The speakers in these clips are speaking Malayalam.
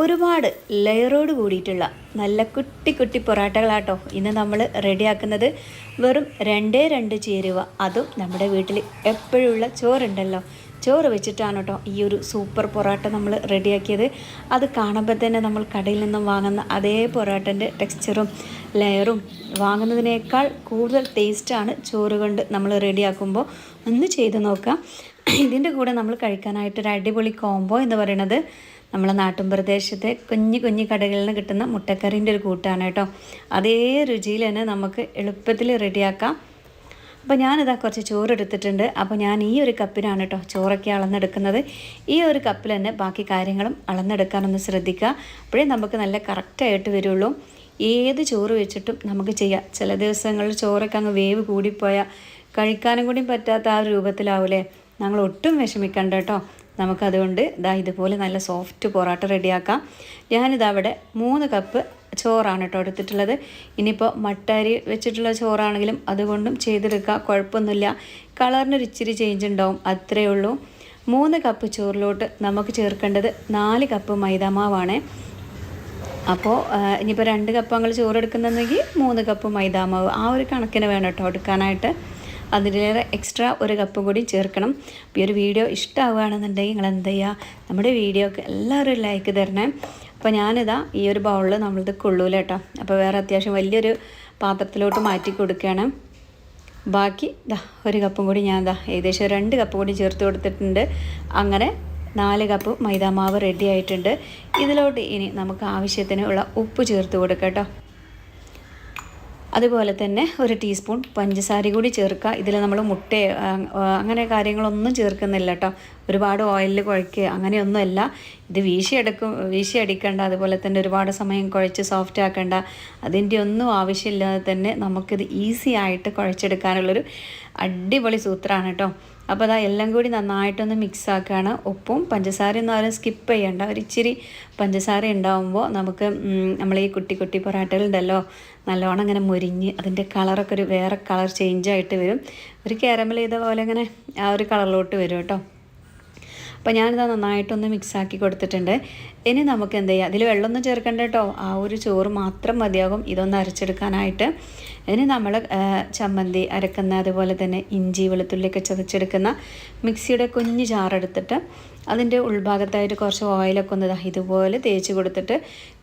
ഒരുപാട് ലെയറോട് കൂടിയിട്ടുള്ള നല്ല കുട്ടി കുട്ടി പൊറാട്ടകളാട്ടോ ഇന്ന് നമ്മൾ റെഡിയാക്കുന്നത്. വെറും രണ്ടേ രണ്ട് ചേരുവ. അതും നമ്മുടെ വീട്ടിൽ എപ്പോഴുള്ള ചോറുണ്ടല്ലോ. ചോറ് വെച്ചിട്ടാണ് കേട്ടോ ഈ ഒരു സൂപ്പർ പൊറാട്ട നമ്മൾ റെഡിയാക്കിയത്. അത് കാണുമ്പോൾ തന്നെ നമ്മൾ കടയിൽ നിന്നും വാങ്ങുന്ന അതേ പൊറാട്ടന്റെ ടെക്സ്ചറും ലെയറും വാങ്ങുന്നതിനേക്കാൾ കൂടുതൽ ടേസ്റ്റാണ് ചോറ് കൊണ്ട് നമ്മൾ റെഡിയാക്കുമ്പോൾ ഒന്ന് ചെയ്ത് നോക്കാം. ഇതിന്റെ കൂടെ നമ്മൾ കഴിക്കാനായിട്ട് ഒരു അടിപൊളി കോംബോ എന്ന് പറയുന്നത് നമ്മളെ നാട്ടിൻ പ്രദേശത്തെ കുഞ്ഞു കുഞ്ഞു കടകളിൽ നിന്ന് കിട്ടുന്ന മുട്ടക്കറിന്റെ ഒരു കൂട്ടാണ് കേട്ടോ. അതേ രുചിയിൽ തന്നെ നമുക്ക് എളുപ്പത്തിൽ റെഡിയാക്കാം. അപ്പോൾ ഞാനിതാ കുറച്ച് ചോറ് എടുത്തിട്ടുണ്ട് അപ്പോൾ ഞാൻ ഈ ഒരു കപ്പിനാണ് കേട്ടോ ചോറൊക്കെ അളന്നെടുക്കുന്നത്. ഈ ഒരു കപ്പിൽ തന്നെ ബാക്കി കാര്യങ്ങളും അളന്നെടുക്കാനൊന്ന് ശ്രദ്ധിക്കുക. അപ്പോഴേ നമുക്ക് നല്ല കറക്റ്റായിട്ട് വരുള്ളൂ. ഏത് ചോറ് വെച്ചിട്ടും നമുക്ക് ചെയ്യാം. ചില ദിവസങ്ങളിൽ ചോറൊക്കെ അങ്ങ് വേവ് കൂടിപ്പോയാൽ കഴിക്കാനും കൂടി പറ്റാത്ത ആ ഒരു രൂപത്തിലാവൂലേ? ഞങ്ങൾ ഒട്ടും വിഷമിക്കണ്ട കേട്ടോ. നമുക്കതുകൊണ്ട് ഇതാ ഇതുപോലെ നല്ല സോഫ്റ്റ് പൊറോട്ട റെഡിയാക്കാം. ഞാനിതാ അവിടെ മൂന്ന് കപ്പ് ചോറാണ് കേട്ടോ എടുത്തിട്ടുള്ളത്. ഇനിയിപ്പോൾ മട്ടരി വെച്ചിട്ടുള്ള ചോറാണെങ്കിലും അതുകൊണ്ടും ചെയ്തെടുക്കുക കുഴപ്പമൊന്നുമില്ല. കളറിനൊരു ഇച്ചിരി ചേഞ്ച് ഉണ്ടാവും അത്രയേ ഉള്ളൂ. മൂന്ന് കപ്പ് ചോറിലോട്ട് നമുക്ക് ചേർക്കേണ്ടത് നാല് കപ്പ് മൈദാമാവാണ്. അപ്പോൾ ഇനിയിപ്പോൾ രണ്ട് കപ്പ് ഞങ്ങൾ ചോറ് എടുക്കുന്നുണ്ടെങ്കിൽ മൂന്ന് കപ്പ് മൈദാമാവ്. ആ ഒരു കണക്കിന് വേണം കേട്ടോ എടുക്കാനായിട്ട്. അതിലേറെ എക്സ്ട്രാ ഒരു കപ്പ് കൂടി ചേർക്കണം. ഈ ഒരു വീഡിയോ ഇഷ്ടമാവുകയാണെന്നുണ്ടെങ്കിൽ നിങ്ങൾ എന്ത് ചെയ്യുക നമ്മുടെ വീഡിയോക്ക് എല്ലാവരും ലൈക്ക് തരണേ. അപ്പോൾ ഞാനിതാ ഈ ഒരു ബൗളിൽ നമ്മളിത് കൊള്ളൂല കേട്ടോ അപ്പോൾ വേറെ അത്യാവശ്യം വലിയൊരു പാത്രത്തിലോട്ട് മാറ്റി കൊടുക്കുകയാണ്. ബാക്കി ഇതാ ഒരു കപ്പും കൂടി ഞാൻ ഇതാ ഏകദേശം രണ്ട് കപ്പ് കൂടി ചേർത്ത് കൊടുത്തിട്ടുണ്ട്. അങ്ങനെ നാല് കപ്പ് മൈദാമാവ് റെഡി ആയിട്ടുണ്ട്. ഇതിലോട്ട് ഇനി നമുക്ക് ആവശ്യത്തിന് ഉള്ള ഉപ്പ് ചേർത്ത് കൊടുക്കാം കേട്ടോ. അതുപോലെ തന്നെ ഒരു ടീസ്പൂൺ പഞ്ചസാര കൂടി ചേർക്കുക. ഇതിൽ നമ്മൾ മുട്ട അങ്ങനെ കാര്യങ്ങളൊന്നും ചേർക്കുന്നില്ല കേട്ടോ. ഒരുപാട് ഓയിലിൽ കുഴയ്ക്കുക അങ്ങനെയൊന്നുമല്ല. ഇത് വീശിയെടുക്കും വീശിയടിക്കേണ്ട അതുപോലെ തന്നെ ഒരുപാട് സമയം കുഴച്ച് സോഫ്റ്റ് ആക്കേണ്ട. അതിന്റെ ഒന്നും ആവശ്യമില്ലാതെ തന്നെ നമുക്കിത് ഈസി ആയിട്ട് കുഴച്ചെടുക്കാനുള്ളൊരു അടിപൊളി സൂത്രമാണ് കേട്ടോ. അപ്പോൾ അതാ എല്ലാം കൂടി നന്നായിട്ടൊന്ന് മിക്സ് ആക്കുകയാണ് ഉപ്പും പഞ്ചസാരയും ആരും സ്കിപ്പ് ചെയ്യണ്ട. ഒരിച്ചിരി പഞ്ചസാര ഉണ്ടാവുമ്പോൾ നമുക്ക് നമ്മൾ ഈ കുട്ടി കുട്ടി പൊറാട്ടകളുണ്ടല്ലോ നല്ലോണം അങ്ങനെ മുരിഞ്ഞ് അതിന്റെ കളറൊക്കെ ഒരു വേറെ കളർ ചേഞ്ച് ആയിട്ട് വരും. ഒരു കാരമൽ ചെയ്ത പോലെ അങ്ങനെ ആ ഒരു കളറിലോട്ട് വരും കേട്ടോ. അപ്പോൾ ഞാനിത് നന്നായിട്ടൊന്ന് മിക്സ് ആക്കി കൊടുത്തിട്ടുണ്ട്. ഇനി നമുക്ക് എന്ത് ചെയ്യാം അതിൽ വെള്ളമൊന്നും ചേർക്കണ്ട കേട്ടോ. ആ ഒരു ചോറ് മാത്രം മതിയാകും. ഇതൊന്ന് അരച്ചെടുക്കാനായിട്ട്. ഇനി നമ്മൾ ചമ്മന്തി അരക്കുന്ന അതുപോലെ തന്നെ ഇഞ്ചി വെളുത്തുള്ളിയൊക്കെ ചതച്ചെടുക്കുന്ന മിക്സിയുടെ കുഞ്ഞ് ചാറെടുത്തിട്ട് അതിന്റെ ഉൾഭാഗത്തായിട്ട് കുറച്ച് ഓയിലൊക്കെ ഒന്ന് ഇതുപോലെ തേച്ച് കൊടുത്തിട്ട്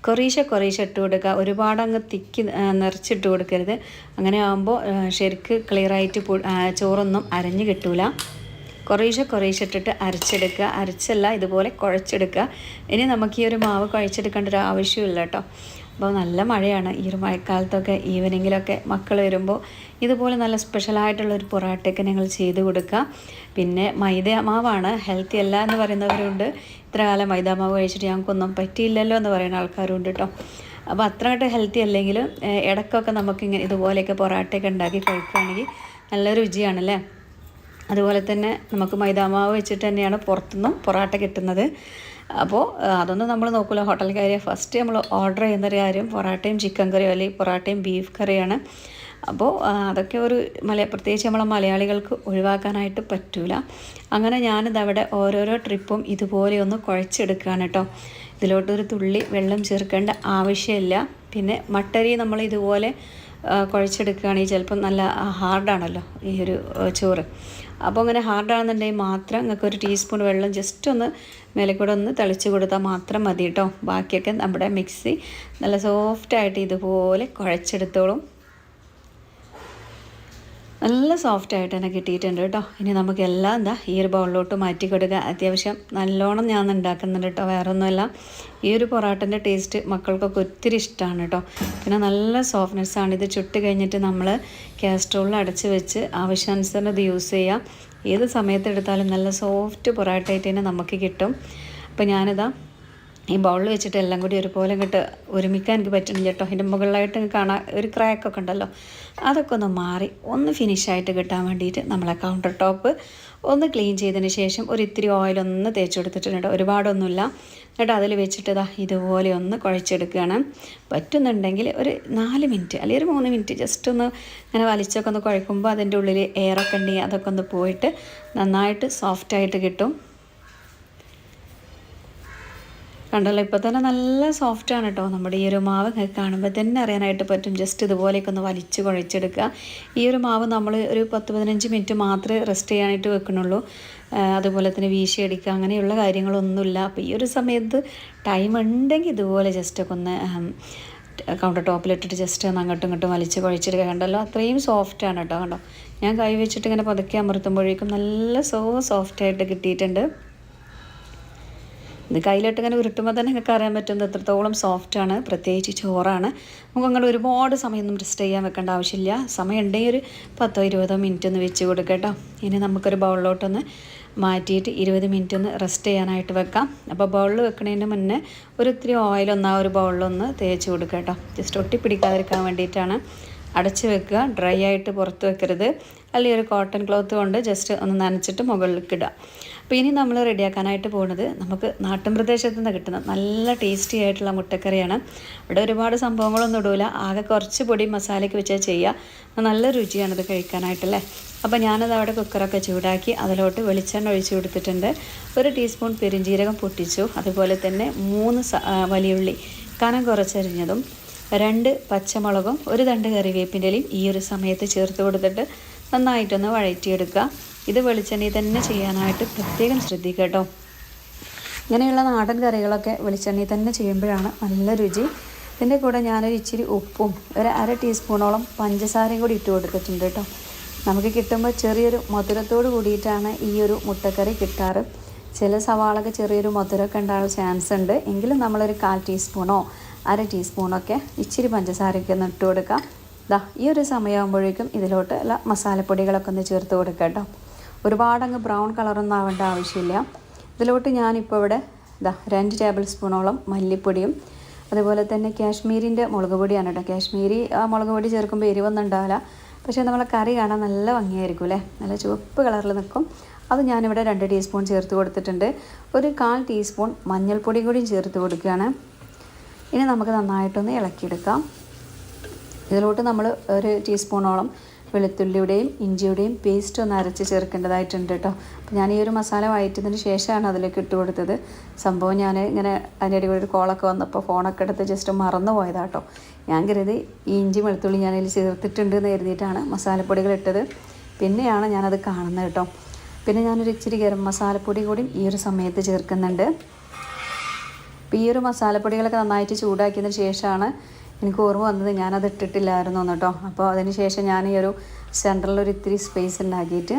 കൊറീശ കൊറീശ ഇട്ട് കൊടുക്കുക. ഒരുപാട് അങ്ങ് തിക്കി നിറച്ചിട്ട് കൊടുക്കരുത്. അങ്ങനെ ആകുമ്പോൾ ശരിക്ക് ക്ലിയറായിട്ട് ചോറൊന്നും അരഞ്ഞ് കിട്ടൂല. കുറേശ്ശെ കുറേശ്ശെ ഇട്ടിട്ട് അരച്ചെടുക്കുക. അരച്ചല്ല ഇതുപോലെ കുഴച്ചെടുക്കുക. ഇനി നമുക്ക് ഈ ഒരു മാവ് കുഴച്ചെടുക്കേണ്ട ഒരു ആവശ്യമില്ല കേട്ടോ. അപ്പോൾ നല്ല മഴയാണ്. ഈ ഒരു മഴക്കാലത്തൊക്കെ ഈവനിങ്ങിലൊക്കെ മക്കൾ വരുമ്പോൾ ഇതുപോലെ നല്ല സ്പെഷ്യലായിട്ടുള്ള ഒരു പൊറാട്ടയൊക്കെ നിങ്ങൾ ചെയ്ത് കൊടുക്കുക പിന്നെ മൈദ മാവാണ് ഹെൽത്തി അല്ല എന്ന് പറയുന്നവരുണ്ട്. ഇത്ര കാലം മൈദ മാവ് കഴിച്ചിട്ട് ഞങ്ങൾക്കൊന്നും പറ്റിയില്ലല്ലോ എന്ന് പറയുന്ന ആൾക്കാരുണ്ട് കേട്ടോ. അപ്പോൾ അത്രയായിട്ട് ഹെൽത്തി അല്ലെങ്കിലും ഇടയ്ക്കൊക്കെ നമുക്കിങ്ങനെ ഇതുപോലെയൊക്കെ പൊറാട്ടയൊക്കെ ഉണ്ടാക്കി കഴിക്കുകയാണെങ്കിൽ നല്ല രുചിയാണല്ലേ? അതുപോലെ തന്നെ നമുക്ക് മൈദാമാവ് വെച്ചിട്ട് തന്നെയാണ് പുറത്തുനിന്നും പൊറാട്ട കിട്ടുന്നത്. അപ്പോൾ അതൊന്നും നമ്മൾ നോക്കില്ല ഹോട്ടൽ കയറിയ ഫസ്റ്റ് നമ്മൾ ഓർഡർ ചെയ്യുന്നൊരു കാര്യം പൊറാട്ടയും ചിക്കൻ കറിയോ അല്ലെങ്കിൽ പൊറാട്ടയും ബീഫ് കറിയാണ്. അപ്പോൾ അതൊക്കെ ഒരു മല പ്രത്യേകിച്ച് നമ്മളെ മലയാളികൾക്ക് ഒഴിവാക്കാനായിട്ട് പറ്റൂല. അങ്ങനെ ഞാനിത് അവിടെ ഓരോരോ ട്രിപ്പും ഇതുപോലെ ഒന്ന് കുഴച്ചെടുക്കുകയാണ് കേട്ടോ ഇതിലോട്ടൊരു തുള്ളി വെള്ളം ചേർക്കേണ്ട ആവശ്യമില്ല. പിന്നെ മട്ടരി നമ്മൾ ഇതുപോലെ കുഴച്ചെടുക്കുകയാണെങ്കിൽ ചിലപ്പം നല്ല ഹാർഡാണല്ലോ ഈ ഒരു ചോറ്. അപ്പോൾ അങ്ങനെ ഹാർഡാണെന്നുണ്ടെങ്കിൽ മാത്രം നിങ്ങൾക്ക് ഒരു ടീസ്പൂൺ വെള്ളം ജസ്റ്റ് ഒന്ന് മേലെ കൂടെ ഒന്ന് തളിച്ച് കൊടുത്താൽ മാത്രം മതി കേട്ടോ. ബാക്കിയൊക്കെ നമ്മുടെ മിക്സി നല്ല സോഫ്റ്റായിട്ട് ഇതുപോലെ കുഴച്ചെടുത്തോളും. നല്ല സോഫ്റ്റ് ആയിട്ട് തന്നെ കിട്ടിയിട്ടുണ്ട് കേട്ടോ. ഇനി നമുക്ക് എല്ലാം എന്താ ഈ ഒരു ബൗളിലോട്ട് മാറ്റി കൊടുക്കുക അത്യാവശ്യം നല്ലോണം ഞാൻ ഉണ്ടാക്കുന്നുണ്ട് കേട്ടോ. വേറെ ഒന്നുമല്ല ഈ ഒരു പൊറാട്ടന്റെ ടേസ്റ്റ് മക്കൾക്കൊക്കെ ഒത്തിരി ഇഷ്ടമാണ് കേട്ടോ. പിന്നെ നല്ല സോഫ്റ്റ്നെസ് ആണ്. ഇത് ചുട്ട് കഴിഞ്ഞിട്ട് നമ്മൾ കാസ്ട്രോളിൽ അടച്ച് വെച്ച് ആവശ്യാനുസരണം ഇത് യൂസ് ചെയ്യാം. ഏത് സമയത്ത് എടുത്താലും നല്ല സോഫ്റ്റ് പൊറാട്ടയായിട്ട് തന്നെ നമുക്ക് കിട്ടും. അപ്പോൾ ഞാനിതാ ഈ ബൗൾ വെച്ചിട്ട് എല്ലാം കൂടി ഒരുപോലെ ഇങ്ങോട്ട് ഒരുമിക്കാൻ എനിക്ക് പറ്റണം കേട്ടോ. അതിന്റെ മുകളിലായിട്ട് കാണാൻ ഒരു ക്രാക്കൊക്കെ ഉണ്ടല്ലോ. അതൊക്കെ ഒന്ന് മാറി ഒന്ന് ഫിനിഷായിട്ട് കിട്ടാൻ വേണ്ടിയിട്ട് നമ്മളെ കൗണ്ടർ ടോപ്പ് ഒന്ന് ക്ലീൻ ചെയ്തതിന് ശേഷം ഒരു ഇത്തിരി ഓയിലൊന്ന് തേച്ച് കൊടുത്തിട്ടുണ്ട് ഒരുപാടൊന്നുമില്ല. എന്നിട്ട് അതിൽ വെച്ചിട്ട് ഇതാ ഇതുപോലെ ഒന്ന് കുഴച്ചെടുക്കുകയാണ്. പറ്റുന്നുണ്ടെങ്കിൽ ഒരു നാല് മിനിറ്റ് അല്ലെങ്കിൽ ഒരു മൂന്ന് മിനിറ്റ് ജസ്റ്റ് ഒന്ന് ഇങ്ങനെ വലിച്ചൊക്കെ ഒന്ന് കുഴക്കുമ്പോൾ അതിന്റെ ഉള്ളിൽ എയറൊക്കെ ഉണ്ടെങ്കിൽ അതൊക്കെ ഒന്ന് പോയിട്ട് നന്നായിട്ട് സോഫ്റ്റായിട്ട് കിട്ടും. കണ്ടല്ലോ ഇപ്പോൾ തന്നെ നല്ല സോഫ്റ്റാണ് കേട്ടോ നമ്മുടെ ഈ ഒരു മാവ് കാണുമ്പോൾ തന്നെ അറിയാനായിട്ട് പറ്റും. ജസ്റ്റ് ഇതുപോലെയൊക്കെ ഒന്ന് വലിച്ച് കുഴച്ചെടുക്കുക. ഈ ഒരു മാവ് നമ്മൾ ഒരു പത്ത് പതിനഞ്ച് മിനിറ്റ് മാത്രമേ റെസ്റ്റ് ചെയ്യാനായിട്ട് വെക്കണുള്ളൂ അതുപോലെ തന്നെ വീശിയടിക്കുക അങ്ങനെയുള്ള കാര്യങ്ങളൊന്നുമില്ല. അപ്പോൾ ഈ ഒരു സമയത്ത് ടൈം ഉണ്ടെങ്കിൽ ഇതുപോലെ ജസ്റ്റൊക്കെ ഒന്ന് കൗണ്ടർ ടോപ്പിലിട്ടിട്ട് ജസ്റ്റ് ഒന്ന് അങ്ങോട്ടും ഇങ്ങോട്ടും വലിച്ച് കുഴച്ചെടുക്കുക. കണ്ടല്ലോ അത്രയും സോഫ്റ്റാണ് കേട്ടോ കണ്ടോ? ഞാൻ കൈ വെച്ചിട്ട് ഇങ്ങനെ പതുക്കെ അമർത്തുമ്പോഴേക്കും നല്ല സോ സോഫ്റ്റായിട്ട് കിട്ടിയിട്ടുണ്ട്. ഇത് കയ്യിലിട്ട് ഇങ്ങനെ ഉരുട്ടുമ്പോൾ തന്നെ നിങ്ങൾക്ക് അറിയാൻ പറ്റുന്നത് എത്രത്തോളം സോഫ്റ്റാണ് പ്രത്യേകിച്ച് ചോറാണ്. നമുക്ക് അങ്ങനെ ഒരുപാട് സമയമൊന്നും റെസ്റ്റ് ചെയ്യാൻ വെക്കേണ്ട ആവശ്യമില്ല. സമയം ഉണ്ടെങ്കിൽ ഒരു പത്തോ ഇരുപതോ മിനിറ്റ് ഒന്ന് വെച്ച് കൊടുക്കുക കേട്ടോ. ഇനി നമുക്കൊരു ബൗളിലോട്ടൊന്ന് മാറ്റിയിട്ട് ഇരുപത് മിനിറ്റ് ഒന്ന് റെസ്റ്റ് ചെയ്യാനായിട്ട് വെക്കാം. അപ്പോൾ ബൗളിൽ വെക്കുന്നതിന് മുന്നേ ഒരു ഇത്തിരി ഓയിലൊന്ന് ആ ഒരു ബൗളിലൊന്ന് തേച്ച് കൊടുക്കുക കേട്ടോ. ജസ്റ്റ് ഒട്ടിപ്പിടിക്കാതിരിക്കാൻ വേണ്ടിയിട്ടാണ് അടച്ച് വെക്കുക. ഡ്രൈ ആയിട്ട് പുറത്ത് വെക്കരുത്. അല്ലെങ്കിൽ ഒരു കോട്ടൺ ക്ലോത്ത് കൊണ്ട് ജസ്റ്റ് ഒന്ന് നനച്ചിട്ട് മുകളിലേക്ക് ഇടുക. അപ്പോൾ ഇനി നമ്മൾ റെഡിയാക്കാനായിട്ട് പോകുന്നത് നമുക്ക് നാട്ടിൻ പ്രദേശത്ത് നിന്ന് കിട്ടുന്ന നല്ല ടേസ്റ്റി ആയിട്ടുള്ള മുട്ടക്കറിയാണ്. ഇവിടെ ഒരുപാട് സംഭവങ്ങളൊന്നും ഇടൂല. ആകെ കുറച്ച് പൊടി മസാലയ്ക്ക് വെച്ചാൽ ചെയ്യുക നല്ല രുചിയാണിത് കഴിക്കാനായിട്ടല്ലേ? അപ്പോൾ ഞാനത് അവിടെ കുക്കറൊക്കെ ചൂടാക്കി അതിലോട്ട് വെളിച്ചെണ്ണ ഒഴിച്ചു കൊടുത്തിട്ടുണ്ട്. ഒരു ടീസ്പൂൺ പെരിഞ്ജീരകം പൊട്ടിച്ചു. അതുപോലെ തന്നെ മൂന്ന് വലിയുള്ളി കനം കുറച്ചരിഞ്ഞതും രണ്ട് പച്ചമുളകും ഒരു തണ്ട് കറിവേപ്പിന്റെ ഈ ഒരു സമയത്ത് ചേർത്ത് കൊടുത്തിട്ട് നന്നായിട്ടൊന്ന് വഴറ്റിയെടുക്കുക. ഇത് വെളിച്ചെണ്ണയിൽ തന്നെ ചെയ്യാനായിട്ട് പ്രത്യേകം ശ്രദ്ധിക്കുക കേട്ടോ. ഇങ്ങനെയുള്ള നാടൻ കറികളൊക്കെ വെളിച്ചെണ്ണയിൽ തന്നെ ചെയ്യുമ്പോഴാണ് നല്ല രുചി. ഇതിന്റെ കൂടെ ഞാനൊരു ഇച്ചിരി ഉപ്പും ഒരു അര ടീസ്പൂണോളം പഞ്ചസാരയും കൂടി ഇട്ട് കൊടുത്തിട്ടുണ്ട് കേട്ടോ. നമുക്ക് കിട്ടുമ്പോൾ ചെറിയൊരു മധുരത്തോട് കൂടിയിട്ടാണ് ഈ ഒരു മുട്ടക്കറി കിട്ടാറ്. ചില സവാളൊക്കെ ചെറിയൊരു മധുരമൊക്കെ ഉണ്ടാകാൻ ചാൻസ് ഉണ്ട്. എങ്കിലും നമ്മളൊരു കാൽ ടീസ്പൂണോ അര ടീസ്പൂണൊക്കെ ഇച്ചിരി പഞ്ചസാരയൊക്കെ ഒന്ന് ഇട്ട് കൊടുക്കാം. ദാ ഈ ഒരു സമയമാകുമ്പോഴേക്കും ഇതിലോട്ട് എല്ലാ മസാലപ്പൊടികളൊക്കെ ഒന്ന് ചേർത്ത് കൊടുക്കാം കേട്ടോ. ഒരുപാട് അങ്ങ് ബ്രൗൺ കളറൊന്നും ആവേണ്ട ആവശ്യമില്ല. ഇതിലോട്ട് ഞാനിപ്പോൾ ഇവിടെ ഇതാ രണ്ട് ടേബിൾ സ്പൂണോളം മല്ലിപ്പൊടിയും അതുപോലെ തന്നെ കാശ്മീരിന്റെ മുളക് പൊടിയാണ് കേട്ടോ. കാശ്മീരി ആ മുളക് പൊടി ചേർക്കുമ്പോൾ എരിവൊന്നും ഉണ്ടാവില്ല. പക്ഷേ നമ്മളെ കറി കാണാൻ നല്ല ഭംഗിയായിരിക്കും അല്ലേ? നല്ല ചുവപ്പ് കളറിൽ നിൽക്കും. അത് ഞാനിവിടെ രണ്ട് ടീസ്പൂൺ ചേർത്ത് കൊടുത്തിട്ടുണ്ട്. ഒരു കാൽ ടീസ്പൂൺ മഞ്ഞൾപ്പൊടി കൂടിയും ചേർത്ത് കൊടുക്കുകയാണ്. ഇനി നമുക്ക് നന്നായിട്ടൊന്ന് ഇളക്കിയെടുക്കാം. ഇതിലോട്ട് നമ്മൾ ഒരു ടീസ്പൂണോളം വെളുത്തുള്ളിയുടെയും ഇഞ്ചിയുടെയും പേസ്റ്റ് ഒന്ന് അരച്ച് ചേർക്കേണ്ടതായിട്ടുണ്ട് കേട്ടോ. അപ്പോൾ ഞാൻ ഈ ഒരു മസാല വഴറ്റിയതിന് ശേഷമാണ് അതിലേക്ക് ഇട്ട് കൊടുത്തത്. സംഭവം ഞാൻ ഇങ്ങനെ അതിന്റെ ഇടയിൽ ഒരു കോളൊക്കെ വന്നപ്പോൾ ഫോണൊക്കെ എടുത്ത് ജസ്റ്റ് മറന്നു പോയതാട്ടോ ഞാൻ കരുതി ഈ ഇഞ്ചി വെളുത്തുള്ളി ഞാൻ അതിൽ ചേർത്തിട്ടുണ്ട് എന്ന് കരുതിയിട്ടാണ് മസാലപ്പൊടികൾ ഇട്ടത്. പിന്നെയാണ് ഞാനത് കാണുന്നത് കേട്ടോ. പിന്നെ ഞാനൊരു ഇച്ചിരി ഗരം മസാലപ്പൊടി കൂടി ഈ ഒരു സമയത്ത് ചേർക്കുന്നുണ്ട്. അപ്പോൾ ഈ ഒരു മസാലപ്പൊടികളൊക്കെ നന്നായിട്ട് ചൂടാക്കിയതിന് ശേഷമാണ് എനിക്ക് ഓർമ്മ വന്നത് ഞാനത് ഇട്ടിട്ടില്ലായിരുന്നു കേട്ടോ. അപ്പോൾ അതിന് ശേഷം ഞാൻ ഈ ഒരു സെന്ററിൽ ഒരു ഇത്തിരി സ്പേസ് ഉണ്ടാക്കിയിട്ട്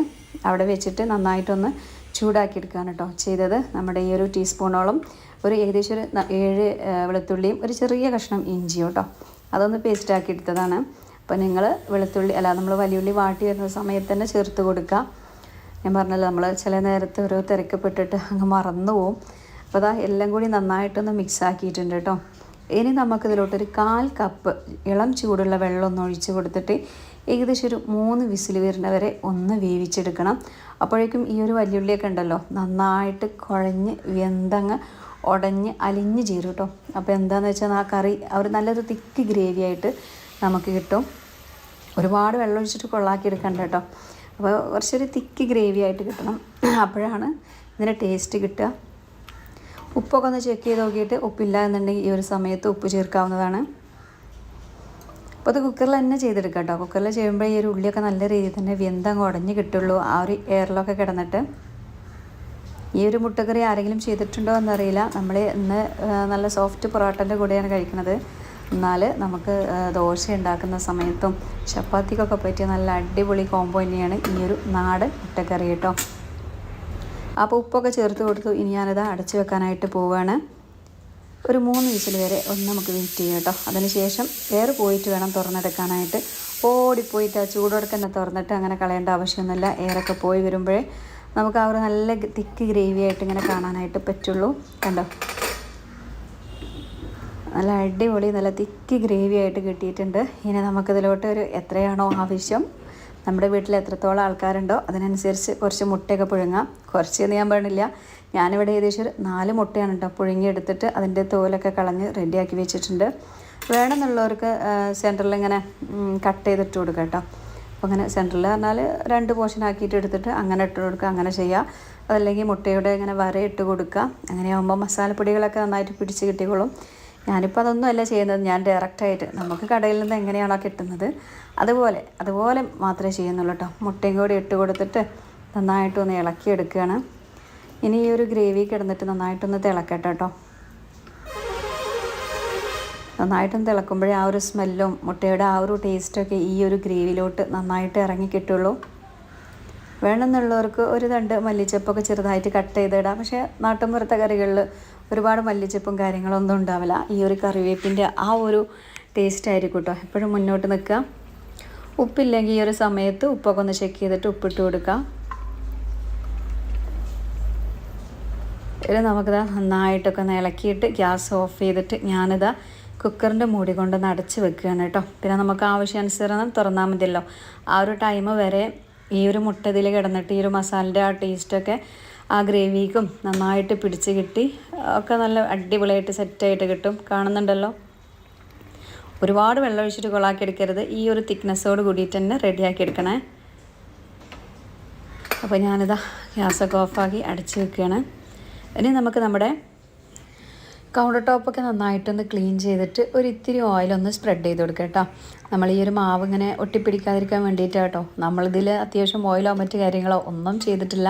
അവിടെ വെച്ചിട്ട് നന്നായിട്ടൊന്ന് ചൂടാക്കിയെടുക്കുകയാണ് കേട്ടോ ചെയ്തത്. നമ്മുടെ ഈ ഒരു ടീസ്പൂണോളം ഒരു ഏകദേശം ഒരു ഏഴ് വെളുത്തുള്ളിയും ഒരു ചെറിയ കഷ്ണം ഇഞ്ചിയും കേട്ടോ. അതൊന്ന് പേസ്റ്റ് ആക്കി എടുത്തതാണ്. അപ്പോൾ നിങ്ങൾ വെളുത്തുള്ളി അല്ല നമ്മൾ വലിയുള്ളി വാട്ടി വരുന്ന സമയത്ത് തന്നെ ചേർത്ത് കൊടുക്കുക. ഞാൻ പറഞ്ഞല്ലോ നമ്മൾ ചില നേരത്തെ ഓരോ തിരക്കപ്പെട്ടിട്ട് അങ്ങ് മറന്നു പോവും. അപ്പോൾ അതാ എല്ലാം കൂടി നന്നായിട്ടൊന്ന് മിക്സ് ആക്കിയിട്ടുണ്ട് കേട്ടോ. ഇനി നമുക്കിതിലോട്ടൊരു കാൽ കപ്പ് ഇളം ചൂടുള്ള വെള്ളം ഒന്ന് ഒഴിച്ച് കൊടുത്തിട്ട് ഏകദേശം ഒരു മൂന്ന് വിസിൽ വരുന്ന വരെ ഒന്ന് വേവിച്ചെടുക്കണം. അപ്പോഴേക്കും ഈ ഒരു വല്യുള്ളിയൊക്കെ ഉണ്ടല്ലോ നന്നായിട്ട് കുഴഞ്ഞ് വെന്തങ്ങ് ഉടഞ്ഞ് അലിഞ്ഞ് ചേരും കേട്ടോ അപ്പോൾ എന്താണെന്ന് വെച്ചാൽ ആ കറി അവർ നല്ലൊരു തിക്ക് ഗ്രേവി ആയിട്ട് നമുക്ക് കിട്ടും. ഒരുപാട് വെള്ളം ഒഴിച്ചിട്ട് കൊള്ളാക്കി എടുക്കണ്ട കേട്ടോ അപ്പോൾ കുറച്ചൊരു തിക്ക് ഗ്രേവി ആയിട്ട് കിട്ടണം. അപ്പോഴാണ് ഇതിന്റെ ടേസ്റ്റ് കിട്ടുക. ഉപ്പൊക്കെ ഒന്ന് ചെക്ക് ചെയ്ത് നോക്കിയിട്ട് ഉപ്പില്ല എന്നുണ്ടെങ്കിൽ ഈ ഒരു സമയത്ത് ഉപ്പ് ചേർക്കാവുന്നതാണ്. അപ്പോൾ അത് കുക്കറിൽ തന്നെ ചെയ്തെടുക്കാം കേട്ടോ കുക്കറിൽ ചെയ്യുമ്പോൾ ഈ ഒരു ഉള്ളിയൊക്കെ നല്ല രീതിയിൽ തന്നെ വെന്തങ്ങ് ഉടഞ്ഞ് കിട്ടുള്ളൂ. ആ ഒരു എയറിലൊക്കെ കിടന്നിട്ട്. ഈ ഒരു മുട്ടക്കറി ആരെങ്കിലും ചെയ്തിട്ടുണ്ടോ എന്നറിയില്ല. നമ്മൾ ഇന്ന് നല്ല സോഫ്റ്റ് പൊറോട്ടന്റെ കൂടെയാണ് കഴിക്കുന്നത് എന്നാൽ നമുക്ക് ദോശ ഉണ്ടാക്കുന്ന സമയത്തും ചപ്പാത്തിക്കൊക്കെ പറ്റിയ നല്ല അടിപൊളി കോംബോ തന്നെയാണ് ഈ ഒരു നാടൻ മുട്ടക്കറി കേട്ടോ അപ്പോൾ ഉപ്പൊക്കെ ചേർത്ത് കൊടുത്തു. ഇനി ഞാനത് അടച്ചു വെക്കാനായിട്ട് പോവുകയാണ് ഒരു മൂന്ന് വിസിൽ വരെ ഒന്ന് നമുക്ക് വെയിറ്റ് ചെയ്യാം കേട്ടോ. അതിനുശേഷം എയർ പോയിട്ട് വേണം തുറന്നെടുക്കാനായിട്ട്. ഓടിപ്പോയിട്ട് ആ ചൂടോടെ തന്നെ തുറന്നിട്ട് അങ്ങനെ കളയേണ്ട ആവശ്യമൊന്നുമില്ല. എയറൊക്കെ പോയി വരുമ്പോഴേ നമുക്ക് ആ ഒരു നല്ല തിക്ക് ഗ്രേവി ആയിട്ട് ഇങ്ങനെ കാണാനായിട്ട് പറ്റുള്ളൂ. കണ്ടോ? നല്ല അടിപൊളി നല്ല തിക്ക് ഗ്രേവി ആയിട്ട് കിട്ടിയിട്ടുണ്ട്. ഇനി നമുക്കിതിലോട്ട് ഒരു എത്രയാണോ ആവശ്യം? നമ്മുടെ വീട്ടിൽ എത്രത്തോളം ആൾക്കാരുണ്ടോ അതിനനുസരിച്ച് കുറച്ച് മുട്ടയൊക്കെ പുഴുങ്ങാം. കുറച്ച് എന്ന് ഞാൻ പറഞ്ഞില്ല. ഞാനിവിടെ ഏകദേശം ഒരു നാല് മുട്ടയാണ് കേട്ടോ പുഴുങ്ങിയെടുത്തിട്ട് അതിന്റെ തോലൊക്കെ കളഞ്ഞ് റെഡിയാക്കി വെച്ചിട്ടുണ്ട്. വേണമെന്നുള്ളവർക്ക് സെന്ററിൽ ഇങ്ങനെ കട്ട് ചെയ്തിട്ട് കൊടുക്കാം കേട്ടോ അപ്പോൾ അങ്ങനെ സെന്ററിൽ പറഞ്ഞാൽ രണ്ട് പോർഷൻ ആക്കിയിട്ട് എടുത്തിട്ട് അങ്ങനെ ഇട്ട് കൊടുക്കുക അങ്ങനെ ചെയ്യുക അതല്ലെങ്കിൽ മുട്ടയുടെ ഇങ്ങനെ വരയിട്ട് കൊടുക്കുക അങ്ങനെയാകുമ്പോൾ മസാലപ്പൊടികളൊക്കെ നന്നായിട്ട് പിടിച്ച് കിട്ടിക്കോളും. ഞാനിപ്പോൾ അതൊന്നും അല്ല ചെയ്യുന്നത്. ഞാൻ ഡയറക്റ്റായിട്ട് നമുക്ക് കടയിൽ നിന്ന് എങ്ങനെയാണോ കിട്ടുന്നത് അതുപോലെ അതുപോലെ മാത്രമേ ചെയ്യുന്നുള്ളൂ കേട്ടോ മുട്ടയും കൂടി ഇട്ട് കൊടുത്തിട്ട് നന്നായിട്ടൊന്ന് ഇളക്കിയെടുക്കുകയാണ്. ഇനി ഈ ഒരു ഗ്രേവി കിടന്നിട്ട് നന്നായിട്ടൊന്ന് തിളക്കട്ടെ കേട്ടോ നന്നായിട്ടൊന്ന് തിളക്കുമ്പോഴേ ആ ഒരു സ്മെല്ലും മുട്ടയുടെ ആ ഒരു ടേസ്റ്റൊക്കെ ഈ ഒരു ഗ്രേവിയിലോട്ട് നന്നായിട്ട് ഇറങ്ങി കിട്ടുള്ളൂ. വേണമെന്നുള്ളവർക്ക് ഒരു തണ്ട് മല്ലിച്ചപ്പൊക്കെ ചെറുതായിട്ട് കട്ട് ചെയ്തിടാം. പക്ഷേ നാട്ടുമ്പുറത്തെ കറികളിൽ ഒരുപാട് മല്ലിച്ചപ്പും കാര്യങ്ങളൊന്നും ഉണ്ടാവില്ല. ഈ ഒരു കറിവേപ്പിന്റെ ആ ഒരു ടേസ്റ്റ് ആയിരിക്കും കേട്ടോ എപ്പോഴും മുന്നോട്ട് നിൽക്കുക. ഉപ്പില്ലെങ്കിൽ ഈ ഒരു സമയത്ത് ഉപ്പൊക്കെ ഒന്ന് ചെക്ക് ചെയ്തിട്ട് ഉപ്പിട്ട് കൊടുക്കുക. ഇത് നമുക്കിതാ നന്നായിട്ടൊക്കെ ഒന്ന് ഇളക്കിയിട്ട് ഗ്യാസ് ഓഫ് ചെയ്തിട്ട് ഞാനിതാ കുക്കറിന്റെ മൂടി കൊണ്ട് അടച്ച് വെക്കുകയാണ് കേട്ടോ പിന്നെ നമുക്ക് ആവശ്യാനുസരണം തുറന്നാൽ മതിയല്ലോ. ആ ഒരു ടൈം വരെ ഈ ഒരു മുട്ട ഇതിൽ കിടന്നിട്ട് ഈ ഒരു മസാലന്റെ ആ ടേസ്റ്റൊക്കെ ആ ഗ്രേവിക്കും നന്നായിട്ട് പിടിച്ച് കിട്ടി. ഒക്കെ നല്ല അടിപൊളിയായിട്ട് സെറ്റായിട്ട് കിട്ടും. കാണുന്നുണ്ടല്ലോ. ഒരുപാട് വെള്ളം ഒഴിച്ചിട്ട് കൊളാക്കി എടുക്കരുത്. ഈ ഒരു തിക്നെസ്സോട് കൂടിയിട്ട് തന്നെ റെഡിയാക്കി എടുക്കണേ. അപ്പോൾ ഞാനിതാ ഗ്യാസൊക്കെ ഓഫാക്കി അടച്ച് വെക്കുകയാണ്. ഇനി നമുക്ക് നമ്മുടെ കൗണ്ടർ ടോപ്പൊക്കെ നന്നായിട്ടൊന്ന് ക്ലീൻ ചെയ്തിട്ട് ഒരു ഇത്തിരി ഓയിലൊന്ന് സ്പ്രെഡ് ചെയ്ത് കൊടുക്കുക കേട്ടോ. നമ്മൾ ഈ ഒരു മാവ് ഇങ്ങനെ ഒട്ടിപ്പിടിക്കാതിരിക്കാൻ വേണ്ടിയിട്ടാണ് കേട്ടോ. നമ്മളിതിൽ അത്യാവശ്യം ഓയിലോ മറ്റു കാര്യങ്ങളോ ഒന്നും ചെയ്തിട്ടില്ല.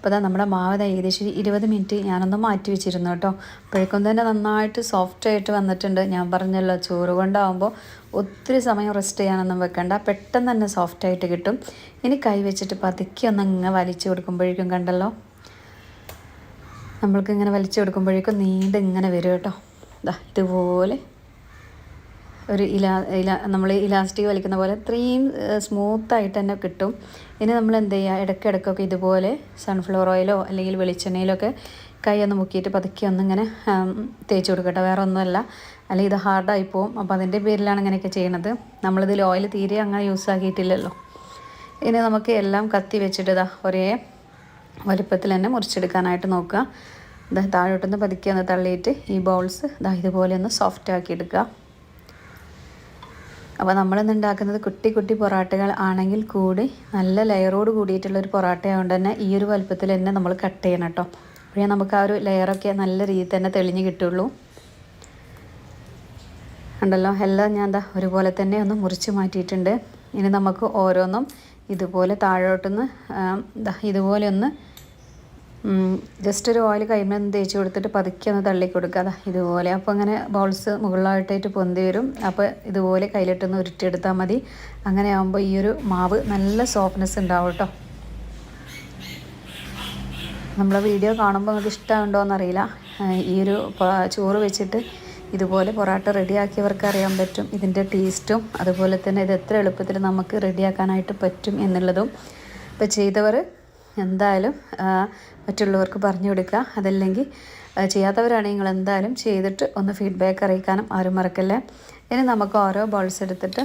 അപ്പോൾ അതാ നമ്മുടെ മാവ് ഏകദേശം ഇരുപത് മിനിറ്റ് ഞാനൊന്ന് മാറ്റി വെച്ചിരുന്നു കേട്ടോ. അപ്പോഴേക്കും തന്നെ നന്നായിട്ട് സോഫ്റ്റ് ആയിട്ട് വന്നിട്ടുണ്ട്. ഞാൻ പറഞ്ഞല്ലോ ചോറ് കൊണ്ടാകുമ്പോൾ ഒത്തിരി സമയം റെസ്റ്റ് ചെയ്യാനൊന്നും വെക്കണ്ട. പെട്ടെന്ന് തന്നെ സോഫ്റ്റ് ആയിട്ട് കിട്ടും. ഇനി കൈ വെച്ചിട്ട് പതുക്കി ഒന്ന് ഇങ്ങനെ വലിച്ചു കൊടുക്കുമ്പോഴേക്കും കണ്ടല്ലോ? നമ്മൾക്ക് ഇങ്ങനെ വലിച്ചു കൊടുക്കുമ്പോഴേക്കും നീണ്ട് ഇങ്ങനെ വരും കേട്ടോ. ഇതാ ഇതുപോലെ ഒരു ഇലാ ഇല നമ്മൾ ഇലാസ്റ്റിക് വലിക്കുന്ന പോലെ ഇത്രയും സ്മൂത്തായിട്ട് തന്നെ കിട്ടും. ഇനി നമ്മൾ എന്ത് ചെയ്യുക ഇടയ്ക്കിടയ്ക്കൊക്കെ ഇതുപോലെ സൺഫ്ലവർ ഓയിലോ അല്ലെങ്കിൽ വെളിച്ചെണ്ണയിലോ ഒക്കെ കൈ ഒന്ന് മുക്കിയിട്ട് പതുക്കി ഒന്നിങ്ങനെ തേച്ച് കൊടുക്കട്ടെ വേറെ ഒന്നുമല്ല. അല്ലെങ്കിൽ ഇത് ഹാർഡായി പോവും. അപ്പോൾ അതിന്റെ പേരിലാണ് ഇങ്ങനെയൊക്കെ ചെയ്യണത്. നമ്മളിതിൽ ഓയിൽ തീരെ അങ്ങനെ യൂസ് ആക്കിയിട്ടില്ലല്ലോ. ഇനി നമുക്ക് എല്ലാം കത്തി വെച്ചിട്ട് ഒരേ വലുപ്പത്തിൽ തന്നെ മുറിച്ചെടുക്കാനായിട്ട് നോക്കുക. ഇതാ താഴോട്ടൊന്ന് പതുക്കി ഒന്ന് തള്ളിയിട്ട് ഈ ബൗൾസ് ഇതാ ഇതുപോലെ ഒന്ന് സോഫ്റ്റ് ആക്കി എടുക്കുക. അപ്പോൾ നമ്മളിന്ന് ഉണ്ടാക്കുന്നത് കുട്ടി കുട്ടി പൊറാട്ടകൾ ആണെങ്കിൽ കൂടി നല്ല ലെയറോട് കൂടിയിട്ടുള്ള ഒരു പൊറാട്ട ആയതുകൊണ്ട് തന്നെ ഈ ഒരു വലുപ്പത്തിൽ തന്നെ നമ്മൾ കട്ട് ചെയ്യണം കേട്ടോ. അപ്പോഴേ നമുക്ക് ആ ഒരു ലെയറൊക്കെ നല്ല രീതിയിൽ തന്നെ തെളിഞ്ഞ് കിട്ടുള്ളൂ. ഉണ്ടല്ലോ എല്ലാം ഞാൻ എന്താ ഒരുപോലെ തന്നെ ഒന്ന് മുറിച്ച് മാറ്റിയിട്ടുണ്ട്. ഇനി നമുക്ക് ഓരോന്നും ഇതുപോലെ താഴോട്ടൊന്ന് ഇതുപോലെ ഒന്ന് ജസ്റ്റ് ഒരു ഓയിൽ കൈമ തേച്ച് കൊടുത്തിട്ട് പതുക്കെ ഒന്ന് തള്ളി കൊടുക്കുക. അതാ ഇതുപോലെ. അപ്പോൾ അങ്ങനെ ബോൾസ് മുകളിലായിട്ടായിട്ട് പൊന്തി വരും. അപ്പോൾ ഇതുപോലെ കയ്യിലിട്ടൊന്ന് ഉരുട്ടിയെടുത്താൽ മതി. അങ്ങനെ ആകുമ്പോൾ ഈ ഒരു മാവ് നല്ല സോഫ്റ്റ്നെസ് ഉണ്ടാവും കേട്ടോ നമ്മളെ വീഡിയോ കാണുമ്പോൾ നിങ്ങൾക്ക് ഇഷ്ടമുണ്ടോ എന്നറിയില്ല ഈ ഒരു ചോറ് വെച്ചിട്ട് ഇതുപോലെ പൊറാട്ട റെഡിയാക്കിയവർക്ക് അറിയാൻ പറ്റും. ഇതിന്റെ ടേസ്റ്റും അതുപോലെ തന്നെ ഇത് എത്ര എളുപ്പത്തിൽ നമുക്ക് റെഡിയാക്കാനായിട്ട് പറ്റും എന്നുള്ളതും. ഇപ്പോൾ ചെയ്തവർ എന്തായാലും മറ്റുള്ളവർക്ക് പറഞ്ഞു കൊടുക്കുക. അതല്ലെങ്കിൽ ചെയ്യാത്തവരാണെങ്കിൽ നിങ്ങൾ എന്തായാലും ചെയ്തിട്ട് ഒന്ന് ഫീഡ്ബാക്ക് അറിയിക്കാനും ആരും മറക്കല്ലേ. ഇനി നമുക്ക് ഓരോ ബോൾസ് എടുത്തിട്ട്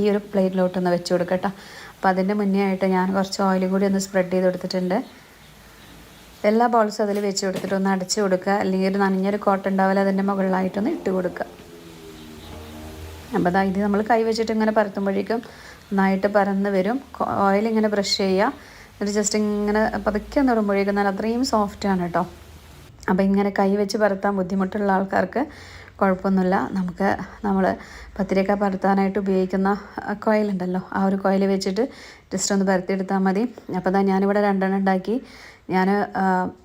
ഈ ഒരു പ്ലേറ്റിലോട്ടൊന്ന് വെച്ച് കൊടുക്കട്ടോ അപ്പോൾ അതിന്റെ മുന്നേ ആയിട്ട് ഞാൻ കുറച്ച് ഓയിൽ കൂടി ഒന്ന് സ്പ്രെഡ് ചെയ്ത് കൊടുത്തിട്ടുണ്ട്. എല്ലാ ബോൾസും അതിൽ വെച്ച് കൊടുത്തിട്ട് ഒന്ന് അടച്ച് കൊടുക്കുക. അല്ലെങ്കിൽ ഒരു നനഞ്ഞൊരു കോട്ട ഉണ്ടാവില്ല അതിന്റെ മുകളിലായിട്ടൊന്ന് ഇട്ട് കൊടുക്കുക. അപ്പോൾ അതായത് നമ്മൾ കൈ വെച്ചിട്ട് ഇങ്ങനെ പരത്തുമ്പോഴേക്കും നന്നായിട്ട് പരന്ന് വരും. ഓയിൽ ഇങ്ങനെ ബ്രഷ് ചെയ്യുക. എന്നിട്ട് ജസ്റ്റ് ഇങ്ങനെ പതുക്കെ ഒന്ന് ഇടുമ്പോഴേക്കും നല്ല അത്രയും സോഫ്റ്റാണ് കേട്ടോ അപ്പോൾ ഇങ്ങനെ കൈ വെച്ച് പരത്താൻ ബുദ്ധിമുട്ടുള്ള ആൾക്കാർക്ക് കുഴപ്പമൊന്നുമില്ല. നമുക്ക് നമ്മൾ പത്തിരിക്ക പരത്താനായിട്ട് ഉപയോഗിക്കുന്ന കോയിലുണ്ടല്ലോ ആ ഒരു കോയിൽ വെച്ചിട്ട് ജസ്റ്റ് ഒന്ന് പരത്തിയെടുത്താൽ മതി. അപ്പോൾ അതാ ഞാനിവിടെ രണ്ടെണ്ണം ഉണ്ടാക്കി. ഞാൻ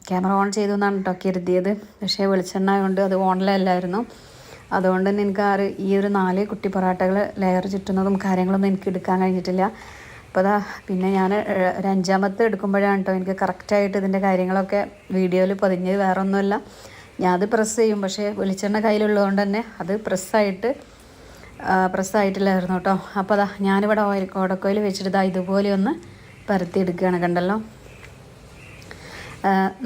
ക്യാമറ ഓൺ ചെയ്തു എന്നാണ് കേട്ടോ കരുതിയത്. പക്ഷേ വെളിച്ചെണ്ണ കൊണ്ട് അത് ഓണിലല്ലായിരുന്നു അതുകൊണ്ട് തന്നെ എനിക്ക് ആ ഈ ഒരു നാല് കുട്ടി പൊറാട്ടകൾ ലെയർ ചുറ്റുന്നതും കാര്യങ്ങളൊന്നും എനിക്ക് എടുക്കാൻ കഴിഞ്ഞിട്ടില്ല. അപ്പോൾ പിന്നെ ഞാൻ ഒരു അഞ്ചാമത്തെ എടുക്കുമ്പോഴാണ് കേട്ടോ എനിക്ക് കറക്റ്റായിട്ട് ഇതിന്റെ കാര്യങ്ങളൊക്കെ വീഡിയോയിൽ പതിഞ്ഞത്. വേറെ ഒന്നുമല്ല ഞാൻ അത് പ്രസ് ചെയ്യും. പക്ഷേ വെളിച്ചെണ്ണ കയ്യിലുള്ളതുകൊണ്ട് തന്നെ അത് പ്രസ്സായിട്ട് പ്രസ്സായിട്ടില്ലായിരുന്നു കേട്ടോ അപ്പോൾ അതാ ഞാനിവിടെ ഓടക്കോയിൽ വെച്ചിട്ട് ഇതാ ഇതുപോലെ ഒന്ന് പരത്തിയെടുക്കുകയാണ് കണ്ടല്ലോ.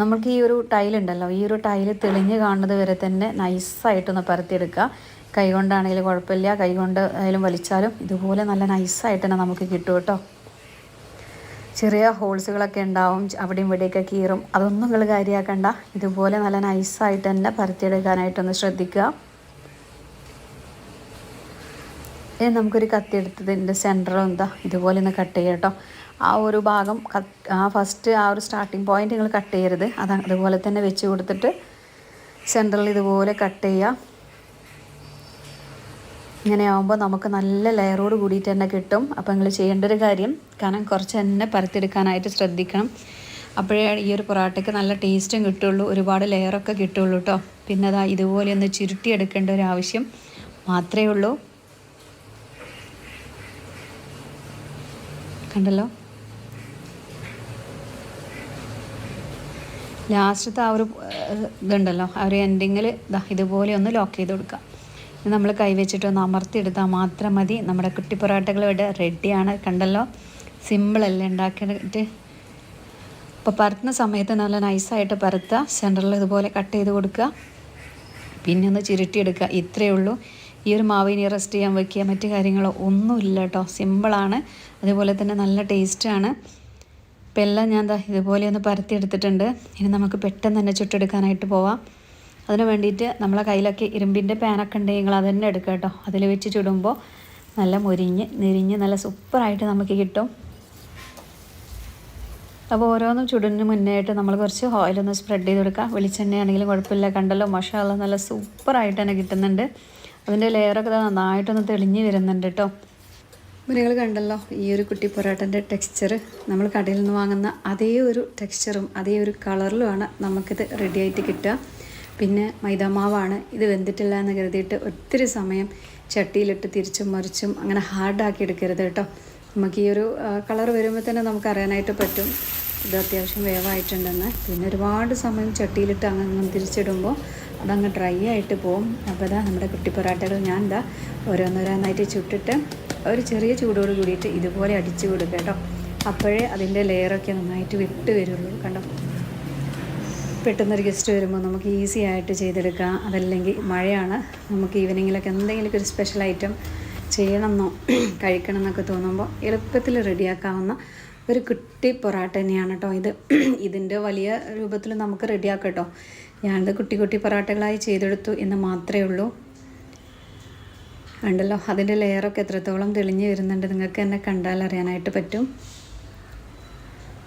നമുക്ക് ഈ ഒരു ടൈലുണ്ടല്ലോ ഈ ഒരു ടൈൽ തെളിഞ്ഞ് കാണുന്നത് വരെ തന്നെ നൈസായിട്ടൊന്ന് പരത്തിയെടുക്കുക കൈ കൊണ്ടാണെങ്കിലും കുഴപ്പമില്ല. കൈ കൊണ്ട് ആയാലും വലിച്ചാലും ഇതുപോലെ നല്ല നൈസായിട്ട് തന്നെ നമുക്ക് കിട്ടും കേട്ടോ ചെറിയ ഹോൾസുകളൊക്കെ ഉണ്ടാവും അവിടെയും ഇവിടെയൊക്കെ കീറും. അതൊന്നും നിങ്ങൾ കാര്യമാക്കണ്ട ഇതുപോലെ നല്ല നൈസായിട്ട് തന്നെ പരത്തിയെടുക്കാനായിട്ടൊന്ന് ശ്രദ്ധിക്കുക. ഇനി നമുക്കൊരു കത്തി എടുത്തതിന്റെ സെന്ററും എന്താ ഇതുപോലെ ഒന്ന് കട്ട് ചെയ്യാം കേട്ടോ. ആ ഒരു ഭാഗം ആ ഫസ്റ്റ് ആ ഒരു സ്റ്റാർട്ടിങ് പോയിന്റ് നിങ്ങൾ കട്ട് ചെയ്യരുത്. അത് അതുപോലെ തന്നെ വെച്ച് കൊടുത്തിട്ട് സെന്ററിൽ ഇതുപോലെ കട്ട് ചെയ്യുക. ഇങ്ങനെ ആകുമ്പോൾ നമുക്ക് നല്ല ലെയറോട് കൂടിയിട്ട് തന്നെ കിട്ടും. അപ്പോൾ നിങ്ങൾ ചെയ്യേണ്ട ഒരു കാര്യം കാരണം കുറച്ച് തന്നെ പരത്തെടുക്കാനായിട്ട് ശ്രദ്ധിക്കണം. അപ്പോഴേ ഈ ഒരു പൊറാട്ടയ്ക്ക് നല്ല ടേസ്റ്റും കിട്ടുള്ളൂ ഒരുപാട് ലെയറൊക്കെ കിട്ടുള്ളൂ കേട്ടോ പിന്നെ അതാ ഇതുപോലെ ഒന്ന് ചുരുട്ടിയെടുക്കേണ്ട ഒരു ആവശ്യം മാത്രമേ ഉള്ളൂ. കണ്ടല്ലോ? ലാസ്റ്റത്തെ ആ ഒരു ഇതുണ്ടല്ലോ ആ ഒരു എൻഡിങ്ങിൽ ഇതാ ഇതുപോലെ ഒന്ന് ലോക്ക് ചെയ്ത് കൊടുക്കാം. ഇത് നമ്മൾ കൈവച്ചിട്ട് ഒന്ന് അമർത്തിയെടുത്താൽ മാത്രം മതി. നമ്മുടെ കുട്ടി പൊറോട്ടകൾ ഇവിടെ റെഡിയാണ് കണ്ടല്ലോ? സിമ്പിളല്ലേ ഉണ്ടാക്കിയിട്ട്. അപ്പോൾ പരത്തുന്ന സമയത്ത് നല്ല നൈസായിട്ട് പരത്തുക. സെന്ററിൽ ഇതുപോലെ കട്ട് ചെയ്ത് കൊടുക്കുക. പിന്നെ ഒന്ന് ചുരുട്ടിയെടുക്കുക. ഇത്രയേ ഉള്ളൂ. ഈ ഒരു മാവ് ഇനി റെസ്റ്റ് ചെയ്യാൻ വെക്കുക. മറ്റു കാര്യങ്ങളോ ഒന്നുമില്ല കേട്ടോ. സിമ്പിളാണ് അതുപോലെ തന്നെ നല്ല ടേസ്റ്റാണ് ഇപ്പം എല്ലാം ഞാൻ ഇതുപോലെ ഒന്ന് പരത്തിയെടുത്തിട്ടുണ്ട്. ഇനി നമുക്ക് പെട്ടെന്ന് തന്നെ ചുട്ടെടുക്കാനായിട്ട് പോവാം. അതിന് വേണ്ടിയിട്ട് നമ്മളെ കയ്യിലൊക്കെ ഇരുമ്പിന്റെ പാനൊക്കെ ഉണ്ടെങ്കിൽ നിങ്ങൾ അത് തന്നെ എടുക്കുക കേട്ടോ. അതിൽ വെച്ച് ചുടുമ്പോൾ നല്ല മുരിഞ്ഞ് നെരിഞ്ഞ് നല്ല സൂപ്പറായിട്ട് നമുക്ക് കിട്ടും. അപ്പോൾ ഓരോന്നും ചുടിന് മുന്നേ ആയിട്ട് നമ്മൾ കുറച്ച് ഓയിലൊന്ന് സ്പ്രെഡ് ചെയ്ത് കൊടുക്കുക. വെളിച്ചെണ്ണയാണെങ്കിലും കുഴപ്പമില്ല. കണ്ടല്ലോ മഷാല നല്ല സൂപ്പറായിട്ട് തന്നെ കിട്ടുന്നുണ്ട്. അതിന്റെ ലെയറൊക്കെ നന്നായിട്ടൊന്ന് തെളിഞ്ഞ് വരുന്നുണ്ട് കേട്ടോ. അപ്പോൾ നിങ്ങൾ കണ്ടല്ലോ ഈ ഒരു കുട്ടി പൊറോട്ടന്റെ ടെക്സ്ചർ നമ്മൾ കടയിൽ നിന്ന് വാങ്ങുന്ന അതേ ഒരു ടെക്സ്ചറും അതേ ഒരു കളറിലുമാണ് നമുക്കിത് റെഡി ആയിട്ട് കിട്ടുക. പിന്നെ മൈദാമാവാണ്. ഇത് വെന്തിട്ടില്ല എന്ന് കരുതിയിട്ട് ഒത്തിരി സമയം ചട്ടിയിലിട്ട് തിരിച്ചും മറിച്ചും അങ്ങനെ ഹാർഡാക്കി എടുക്കരുത് കേട്ടോ. നമുക്ക് ഈ ഒരു കളർ വരുമ്പോൾ തന്നെ നമുക്ക് അറിയാനായിട്ട് പറ്റും. ഇത് അത്യാവശ്യം വേവായിട്ടുണ്ടെന്ന്. പിന്നെ ഒരുപാട് സമയം ചട്ടിയിലിട്ട് അങ്ങനെ അങ്ങ് തിരിച്ചിടുമ്പോൾ അതങ്ങ് ഡ്രൈ ആയിട്ട് പോകും അപ്പോൾ ഇതാ നമ്മുടെ കുട്ടി പൊറാട്ടകൾ. ഞാൻ ഇതാ ഓരോന്നോരോന്നായിട്ട് ചുട്ടിട്ട് ഒരു ചെറിയ ചൂടോട് കൂടിയിട്ട് ഇതുപോലെ അടിച്ചു കൊടുക്കുക കേട്ടോ. അപ്പോഴേ അതിന്റെ ലെയറൊക്കെ നന്നായിട്ട് വിട്ട് വരുള്ളൂ. കണ്ടോ? പെട്ടെന്നൊരു ഗസ്റ്റ് വരുമ്പോൾ നമുക്ക് ഈസി ആയിട്ട് ചെയ്തെടുക്കാം. അതല്ലെങ്കിൽ മഴയാണ്. നമുക്ക് ഈവനിങ്ങിലൊക്കെ എന്തെങ്കിലുമൊക്കെ ഒരു സ്പെഷ്യൽ ഐറ്റം ചെയ്യണമെന്നോ കഴിക്കണം എന്നൊക്കെ തോന്നുമ്പോൾ എളുപ്പത്തിൽ റെഡിയാക്കാവുന്ന ഒരു കുട്ടി പൊറാട്ട തന്നെയാണ് കേട്ടോ ഇത്. ഇതിന്റെ വലിയ രൂപത്തിൽ നമുക്ക് റെഡിയാക്കാം കേട്ടോ ഞാനിത് കുട്ടി കുട്ടി പൊറാട്ടകളായി ചെയ്തെടുത്തു എന്ന് മാത്രമേ ഉള്ളൂ. ഉണ്ടല്ലോ അതിന്റെ ലെയറൊക്കെ എത്രത്തോളം തെളിഞ്ഞ് വരുന്നുണ്ട് നിങ്ങൾക്ക് എന്നെ കണ്ടാൽ അറിയാനായിട്ട് പറ്റും.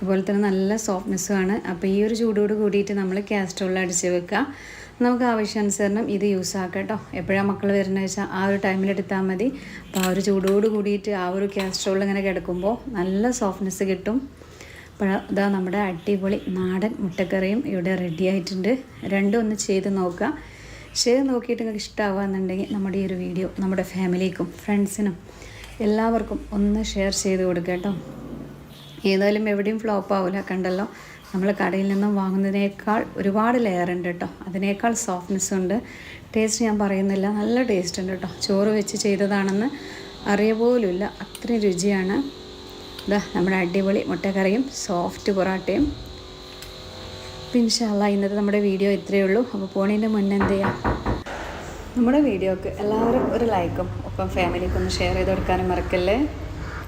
അതുപോലെ തന്നെ നല്ല സോഫ്റ്റ്നെസ്സുമാണ് അപ്പോൾ ഈ ഒരു ചൂടോട് കൂടിയിട്ട് നമ്മൾ കാസ്ട്രോളിൽ അടിച്ച് വെക്കുക. നമുക്ക് ആവശ്യാനുസരണം ഇത് യൂസ് ആക്കാം കേട്ടോ. എപ്പോഴാണ് മക്കൾ വരുന്നത് വെച്ചാൽ ആ ഒരു ടൈമിൽ എടുത്താൽ മതി. അപ്പോൾ ആ ഒരു ചൂടോട് കൂടിയിട്ട് ആ ഒരു കാസ്ട്രോളിൽ ഇങ്ങനെ കിടക്കുമ്പോൾ നല്ല സോഫ്റ്റ്നെസ് കിട്ടും. അപ്പോൾ ഇതാ നമ്മുടെ അടിപൊളി നാടൻ മുട്ടക്കറിയും ഇവിടെ റെഡി ആയിട്ടുണ്ട്. രണ്ടും ഒന്ന് ചെയ്ത് നോക്കുക. ചെയ്ത് നോക്കിയിട്ട് നിങ്ങൾക്ക് ഇഷ്ടമാവുകയെന്നുണ്ടെങ്കിൽ നമ്മുടെ ഈ ഒരു വീഡിയോ നമ്മുടെ ഫാമിലിക്കും ഫ്രണ്ട്സിനും എല്ലാവർക്കും ഒന്ന് ഷെയർ ചെയ്ത് കൊടുക്കുക കേട്ടോ. ഏതായാലും എവിടെയും ഫ്ലോപ്പ് ആവില്ല കണ്ടല്ലോ നമ്മൾ കടയിൽ നിന്നും വാങ്ങുന്നതിനേക്കാൾ ഒരുപാട് ലെയർ ഉണ്ട് കേട്ടോ അതിനേക്കാൾ സോഫ്റ്റ്നെസ് ഉണ്ട്. ടേസ്റ്റ് ഞാൻ പറയുന്നില്ല. നല്ല ടേസ്റ്റ് ഉണ്ട് കേട്ടോ ചോറ് വെച്ച് ചെയ്തതാണെന്ന് അറിയ പോലുമില്ല അത്രയും രുചിയാണ്. ഇതാ നമ്മുടെ അടിപൊളി മുട്ടക്കറിയും സോഫ്റ്റ് പൊറാട്ടയും. പിൻഷല്ല ഇന്നത്തെ നമ്മുടെ വീഡിയോ ഇത്രയേ ഉള്ളൂ. അപ്പോൾ പോണീന്റെ മുന്നേ എന്ത് ചെയ്യാം? നമ്മുടെ വീഡിയോക്ക് എല്ലാവരും ഒരു ലൈക്കും ഒപ്പം ഫാമിലിക്കൊന്ന് ഷെയർ ചെയ്ത് കൊടുക്കാനും മറക്കല്ലേ?